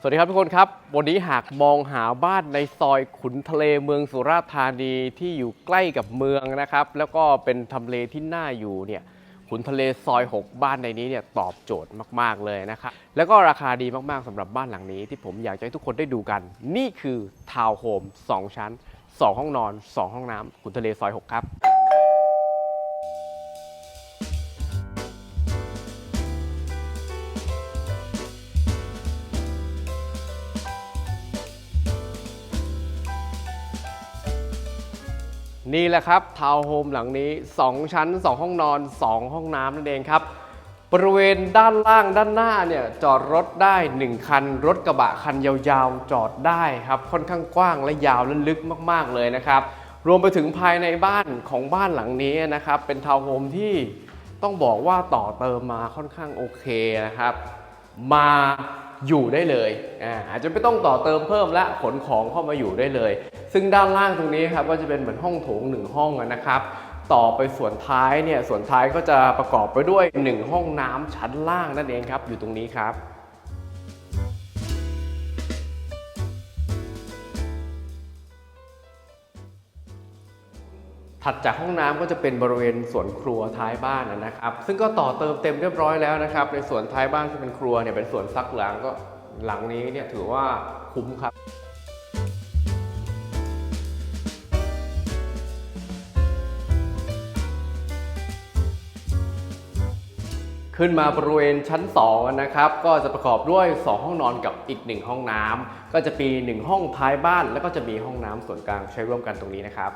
สวัสดีครับทุกคนครับ วันนี้หากมองหาบ้านในซอยขุนทะเลเมืองสุราษฎร์ธานีที่อยู่ใกล้กับเมืองนะครับ แล้วก็เป็นทำเลที่น่าอยู่เนี่ยขุนทะเลซอย 6 บ้านในนี้เนี่ยตอบโจทย์มาก ๆ เลยนะครับ แล้วก็ราคาดีมากๆสำหรับบ้านหลังนี้ ที่ผมอยากจะให้ทุกคนได้ดูกัน นี่คือทาวน์โฮม2ชั้น 2 ห้องนอน 2 ห้องน้ำขุนทะเลซอย 6 ครับ นี่แหละครับทาวน์โฮมหลังนี้ 2 ชั้น 2 ห้องนอน 2 ห้องน้ำนั่นเองครับ บริเวณด้านล่างด้านหน้าเนี่ยจอดรถได้ 1 คัน รถกระบะคันยาวๆ จอดได้ครับ ค่อนข้างกว้างและยาวและลึกมากๆเลยนะครับ รวมไปถึงภายในบ้านของบ้านหลังนี้นะครับ เป็นทาวน์โฮมที่ต้องบอกว่าต่อเติมมาค่อนข้างโอเคนะครับ มาอยู่ได้เลยอาอาจจะไม่ต้องต่อเติมเพิ่มและขนของเข้ามาอยู่ได้เลย ซึ่งด้านล่างตรงนี้ครับก็จะเป็นเหมือนห้องโถงหนึ่งห้องนะครับต่อไปส่วนท้ายเนี่ยส่วนท้ายก็จะประกอบไปด้วย 1 ห้องน้ำชั้นล่างนั่นเองครับอยู่ตรงนี้ครับ ถัดจากห้องน้ำก็จะเป็นบริเวณสวนครัวท้ายบ้านนะครับ ซึ่งก็ต่อเติมเต็มเรียบร้อยแล้วนะครับ ในสวนท้ายบ้านที่เป็นครัวเนี่ยเป็นสวนซักล้างก็หลังนี้เนี่ยถือว่าคุ้มครับขึ้นมาบริเวณชั้น2นะครับก็จะประกอบด้วย 2 ห้องนอนกับอีก 1 ห้องน้ำก็จะมี 1 ห้องท้ายบ้าน แล้วก็จะมีห้องน้ำส่วนกลางใช้ร่วมกันตรงนี้นะครับ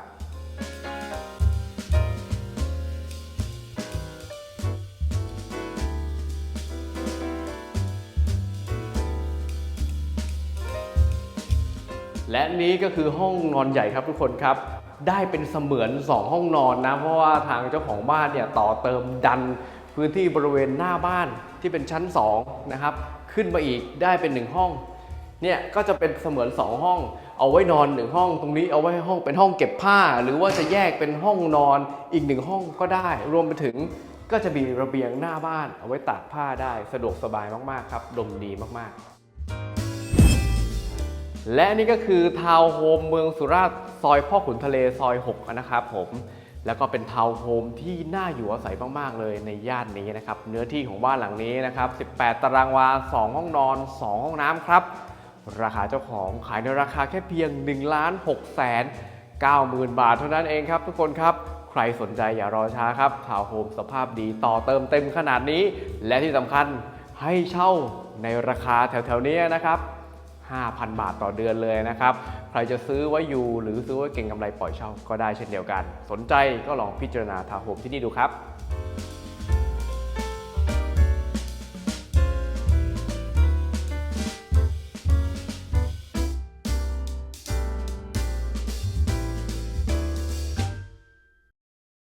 และนี้ก็คือห้องนอนใหญ่ครับทุกคนครับ ได้เป็นเสมือน 2 ห้องนอนนะ เพราะว่าทางเจ้าของบ้านเนี่ยต่อเติมดันพื้นที่บริเวณหน้าบ้านที่เป็นชั้น2นะครับขึ้นมาอีกได้เป็น 1 ห้องเนี่ยก็จะเป็นเสมือน 2 ห้อง เอาไว้นอน 1 ห้องตรงนี้เอาไว้ห้องเป็นห้องเก็บผ้า หรือว่าจะแยกเป็นห้องนอนอีกหนึ่งห้องก็ได้ รวมไปถึงก็จะมีระเบียงหน้าบ้าน เอาไว้ตากผ้าได้สะดวกสบายมากๆครับดมดีมากๆ และนี่ก็คือทาวน์โฮมเมืองสุราษฎร์ซอยพ่อขุนทะเลซอย6นะครับผมแล้วก็เป็นทาวน์โฮมที่น่าอยู่อาศัยมาก ๆ เลยในย่านนี้นะครับ เนื้อที่ของบ้านหลังนี้นะครับ 18 ตารางวา 2 ห้องนอน 2 ห้องน้ำครับ ราคาเจ้าของขายในราคาแค่เพียง 1 ล้าน6แสน9หมื่นบาทเท่านั้นเองครับ ทุกคนครับ ใครสนใจอย่ารอช้าครับ ทาวน์โฮมสภาพดีต่อเติมเต็มขนาดนี้ และที่สำคัญให้เช่าในราคาแถว ๆ นี้นะครับ 5,000 บาทต่อเดือนเลยนะครับ ใครจะซื้อไว้อยู่หรือซื้อไว้เก่งกำไรปล่อยเช่าก็ได้เช่นเดียวกัน สนใจก็ลองพิจารณาทาวโฮมที่นี่ดูครับ